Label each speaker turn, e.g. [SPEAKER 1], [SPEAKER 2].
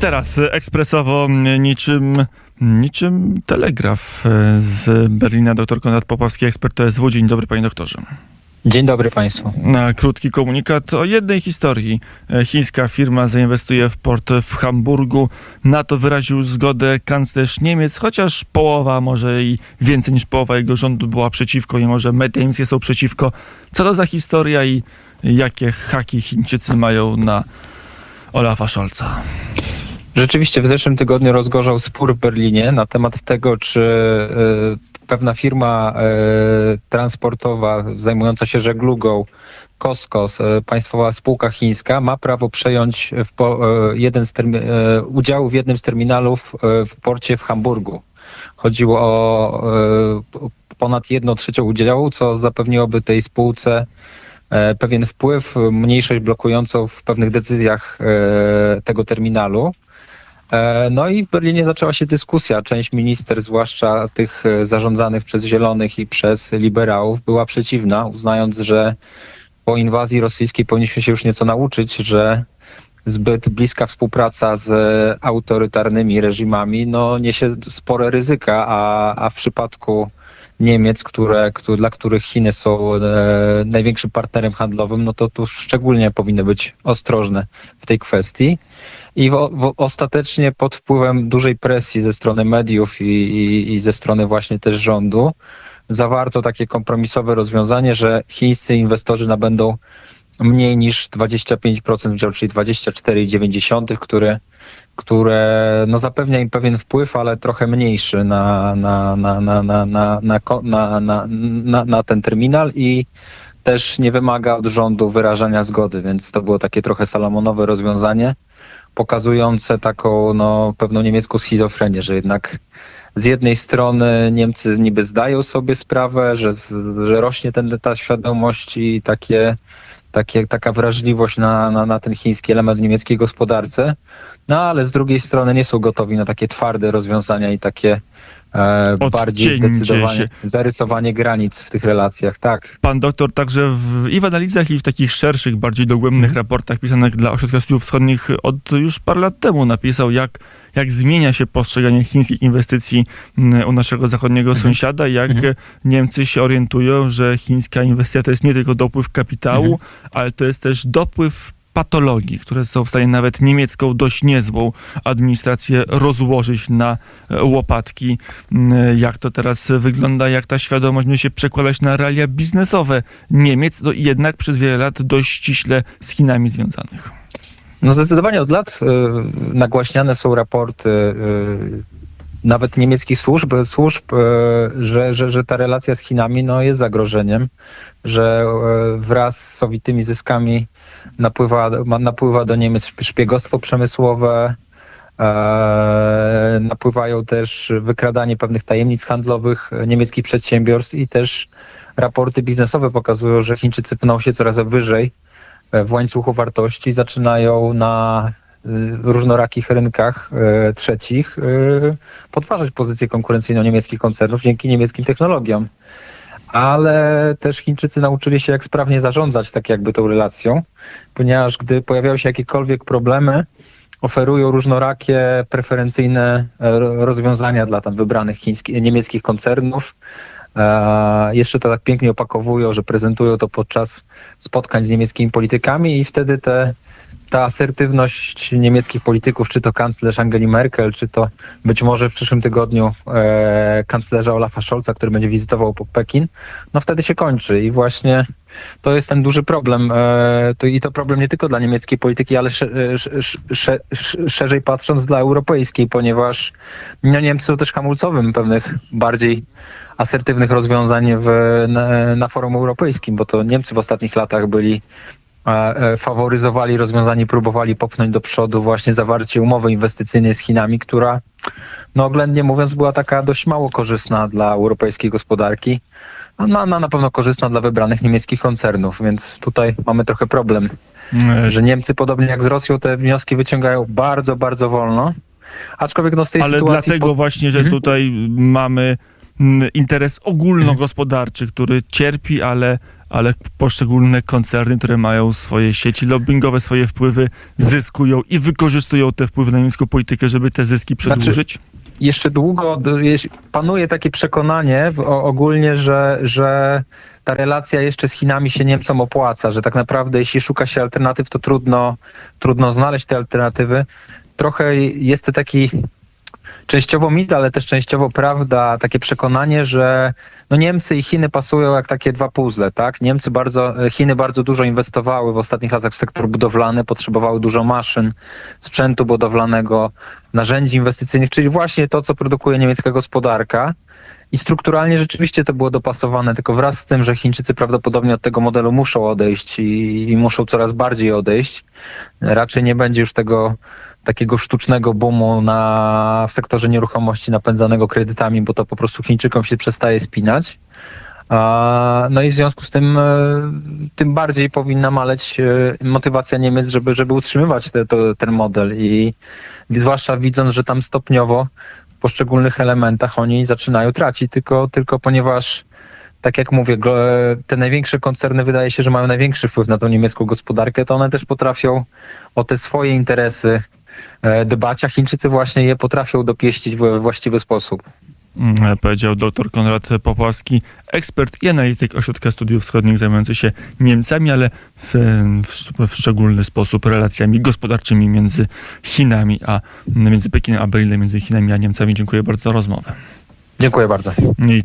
[SPEAKER 1] Teraz ekspresowo niczym, niczym telegraf z Berlina. Dr Konrad Popowski, ekspert OSW. Dzień dobry panie doktorze.
[SPEAKER 2] Dzień dobry Państwu.
[SPEAKER 1] Na krótki komunikat o jednej historii. Chińska firma zainwestuje w port w Hamburgu. Na to wyraził zgodę kanclerz Niemiec, chociaż połowa, może i więcej niż połowa jego rządu była przeciwko i może media niemieckie są przeciwko. Co to za historia i jakie haki Chińczycy mają na Olafa Scholza?
[SPEAKER 2] Rzeczywiście w zeszłym tygodniu rozgorzał spór w Berlinie na temat tego, czy e, pewna firma e, transportowa zajmująca się żeglugą Koskos, e, państwowa spółka chińska, ma prawo przejąć jeden z udział w jednym z terminalów w porcie w Hamburgu. Chodziło o ponad 1 trzecią udziału, co zapewniłoby tej spółce pewien wpływ, mniejszość blokującą w pewnych decyzjach tego terminalu. E, No i w Berlinie zaczęła się dyskusja. Część minister, zwłaszcza tych e, zarządzanych przez Zielonych i przez liberałów, była przeciwna, uznając, że po inwazji rosyjskiej powinniśmy się już nieco nauczyć, że zbyt bliska współpraca z autorytarnymi reżimami no, niesie spore ryzyka, a, a w przypadku Niemiec, które, które, dla których Chiny są e, największym partnerem handlowym, no to tu szczególnie powinny być ostrożne w tej kwestii. I w, w, ostatecznie pod wpływem dużej presji ze strony mediów i, i, i ze strony właśnie też rządu zawarto takie kompromisowe rozwiązanie, że chińscy inwestorzy nabędą mniej niż 25% udziału, czyli 24,9, które, które no zapewnia im pewien wpływ, ale trochę mniejszy na, na, na, na, na, na, na, na, na, na, ten terminal i też nie wymaga od rządu wyrażania zgody, więc to było takie trochę salomonowe rozwiązanie, pokazujące taką no, pewną niemiecką schizofrenię, że jednak z jednej strony Niemcy niby zdają sobie sprawę, że, że rośnie ten, ta świadomość i takie, takie, taka wrażliwość na, na, na ten chiński element w niemieckiej gospodarce, no ale z drugiej strony nie są gotowi na takie twarde rozwiązania i takie e, bardziej zdecydowanie
[SPEAKER 1] się.
[SPEAKER 2] zarysowanie granic w tych relacjach. Tak.
[SPEAKER 1] Pan doktor także w, i w analizach, i w takich szerszych, bardziej dogłębnych
[SPEAKER 2] Mhm.
[SPEAKER 1] raportach pisanych dla Ośrodka Studiów Wschodnich od już parę lat temu napisał, jak, jak zmienia się postrzeganie chińskich inwestycji mm, u naszego zachodniego
[SPEAKER 2] Mhm.
[SPEAKER 1] sąsiada, jak
[SPEAKER 2] Mhm.
[SPEAKER 1] Niemcy się orientują, że chińska inwestycja to jest nie tylko dopływ kapitału,
[SPEAKER 2] Mhm.
[SPEAKER 1] ale to jest też dopływ patologii, które są w stanie nawet niemiecką dość niezłą administrację rozłożyć na e, łopatki. Mm, Jak to teraz wygląda, jak ta świadomość będzie się przekładać na realia biznesowe Niemiec, no jednak przez wiele lat dość ściśle z Chinami związanych.
[SPEAKER 2] No zdecydowanie od lat y, nagłaśniane są raporty y, nawet niemieckich służb, służb y, że, że, że ta relacja z Chinami no, jest zagrożeniem, że y, wraz z sowitymi zyskami napływa, napływa do Niemiec szpiegostwo przemysłowe, e, napływają też wykradanie pewnych tajemnic handlowych niemieckich przedsiębiorstw i też raporty biznesowe pokazują, że Chińczycy pną się coraz wyżej e, w łańcuchu wartości zaczynają na różnorakich rynkach e, trzecich y, podważać pozycję konkurencyjną niemieckich koncernów dzięki niemieckim technologiom. Ale też Chińczycy nauczyli się, jak sprawnie zarządzać tak jakby tą relacją, ponieważ gdy pojawiają się jakiekolwiek problemy, oferują różnorakie, preferencyjne e, ro- rozwiązania dla tam wybranych chińskich, niemieckich koncernów. E, jeszcze to tak pięknie opakowują, że prezentują to podczas spotkań z niemieckimi politykami i wtedy te, ta asertywność niemieckich polityków, czy to kanclerz Angeli Merkel, czy to być może w przyszłym tygodniu e, kanclerza Olafa Scholza, który będzie wizytował Pekin, no wtedy się kończy i właśnie to jest ten duży problem. E, to, I to problem nie tylko dla niemieckiej polityki, ale sze, sze, sze, sze, szerzej patrząc dla europejskiej, ponieważ no, Niemcy są też hamulcowym pewnych bardziej asertywnych rozwiązań w, na, na forum europejskim, bo to Niemcy w ostatnich latach byli e, e, faworyzowali rozwiązanie, próbowali popchnąć do przodu właśnie zawarcie umowy inwestycyjnej z Chinami, która no oględnie mówiąc była taka dość mało korzystna dla europejskiej gospodarki, a na, na, na pewno korzystna dla wybranych niemieckich koncernów, więc tutaj mamy trochę problem,
[SPEAKER 1] E,
[SPEAKER 2] że Niemcy podobnie jak z Rosją te wnioski wyciągają bardzo, bardzo wolno, aczkolwiek no z tej
[SPEAKER 1] Ale
[SPEAKER 2] sytuacji...
[SPEAKER 1] dlatego
[SPEAKER 2] po-
[SPEAKER 1] właśnie, że
[SPEAKER 2] Mhm.
[SPEAKER 1] tutaj mamy mm, interes ogólnogospodarczy, który cierpi, ale, ale poszczególne koncerny, które mają swoje sieci lobbyingowe, swoje wpływy, zyskują i wykorzystują te wpływy na niemiecką politykę, żeby te zyski przedłużyć?
[SPEAKER 2] jeszcze długo panuje takie przekonanie w, o, ogólnie, że, że ta relacja jeszcze z Chinami się Niemcom opłaca, że tak naprawdę jeśli szuka się alternatyw, to trudno, trudno znaleźć te alternatywy. Trochę jest to taki częściowo mit, ale też częściowo prawda, takie przekonanie, że no Niemcy i Chiny pasują jak takie dwa puzzle, tak? Niemcy bardzo, Chiny bardzo dużo inwestowały w ostatnich latach w sektor budowlany, potrzebowały dużo maszyn, sprzętu budowlanego, narzędzi inwestycyjnych, czyli właśnie to, co produkuje niemiecka gospodarka. I strukturalnie rzeczywiście to było dopasowane, tylko wraz z tym, że Chińczycy prawdopodobnie od tego modelu muszą odejść i, i muszą coraz bardziej odejść, raczej nie będzie już tego takiego sztucznego boomu na, w sektorze nieruchomości napędzanego kredytami, bo to po prostu Chińczykom się przestaje spinać. No i w związku z tym e, tym bardziej powinna maleć e, motywacja Niemiec, żeby, żeby utrzymywać te, to, ten model i zwłaszcza widząc, że tam stopniowo poszczególnych elementach oni zaczynają tracić, tylko, tylko ponieważ tak jak mówię, te największe koncerny wydaje się, że mają największy wpływ na tą niemiecką gospodarkę, to one też potrafią o te swoje interesy e, dbać, a Chińczycy właśnie je potrafią dopieścić we właściwy sposób.
[SPEAKER 1] Mm, Powiedział dr Konrad Popławski, ekspert i analityk Ośrodka Studiów Wschodnich zajmujący się Niemcami, ale w, w, w szczególny sposób relacjami gospodarczymi między Chinami a między Pekinem a Berlinem, między Chinami a Niemcami. Dziękuję bardzo za rozmowę.
[SPEAKER 2] Dziękuję bardzo.
[SPEAKER 1] I